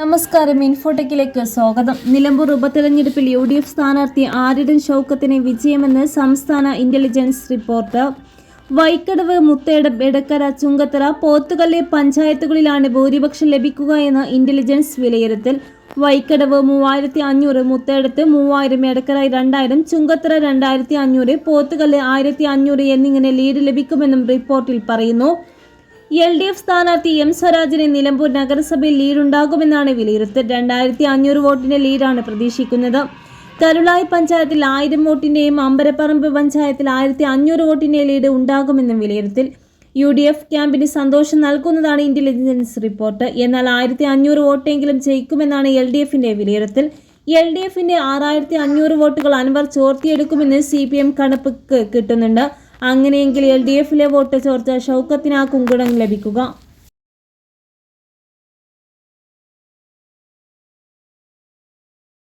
നമസ്കാരം. ഇൻഫോടെക്കിലേക്ക് സ്വാഗതം. നിലമ്പൂർ ഉപതെരഞ്ഞെടുപ്പിൽ യു ഡി എഫ് സ്ഥാനാർത്ഥി ആര്യടൻ ഷൗക്കത്തിന് വിജയമെന്ന് സംസ്ഥാന ഇന്റലിജൻസ് റിപ്പോർട്ട്. വൈക്കടവ് മുത്തേടം എടക്കര ചുങ്കത്തറ പോത്തുകല്ല് പഞ്ചായത്തുകളിലാണ് ഭൂരിപക്ഷം ലഭിക്കുക എന്ന് ഇന്റലിജൻസ് വിലയിരുത്തൽ. വൈക്കടവ് മൂവായിരത്തി അഞ്ഞൂറ് മുത്തേടത്ത് മൂവായിരം എടക്കര രണ്ടായിരം ചുങ്കത്തറ രണ്ടായിരത്തി അഞ്ഞൂറ് പോത്തുകല്ല് ആയിരത്തി അഞ്ഞൂറ് എന്നിങ്ങനെ ലീഡ് ലഭിക്കുമെന്നും റിപ്പോർട്ടിൽ പറയുന്നു. എൽ ഡി എഫ് സ്ഥാനാർത്ഥി എം സ്വരാജിന് നിലമ്പൂർ നഗരസഭയിൽ ലീഡുണ്ടാകുമെന്നാണ് വിലയിരുത്തൽ. രണ്ടായിരത്തി അഞ്ഞൂറ് വോട്ടിന്റെ ലീഡാണ് പ്രതീക്ഷിക്കുന്നത്. കരുളായി പഞ്ചായത്തിൽ ആയിരം വോട്ടിന്റെയും അമ്പരപ്പറമ്പ് പഞ്ചായത്തിൽ ആയിരത്തി അഞ്ഞൂറ് വോട്ടിന്റെ ലീഡ് ഉണ്ടാകുമെന്നും വിലയിരുത്തൽ. യു ഡി എഫ് ക്യാമ്പിന് സന്തോഷം നൽകുന്നതാണ് ഇന്റലിജൻസ് റിപ്പോർട്ട്. എന്നാൽ ആയിരത്തി അഞ്ഞൂറ് വോട്ടെങ്കിലും ജയിക്കുമെന്നാണ് എൽ ഡി എഫിന്റെ വിലയിരുത്തൽ. എൽ ഡി എഫിന്റെ ആറായിരത്തി അഞ്ഞൂറ് വോട്ടുകൾ അൻവർ ചോർത്തിയെടുക്കുമെന്ന് സി പി എം കണക്ക് കിട്ടുന്നുണ്ട്. അങ്ങനെയെങ്കിൽ എൽ ഡി എഫിലെ വോട്ട് ചോർച്ച ഷൗക്കത്തിന് ആ കുങ്കുടം ലഭിക്കുക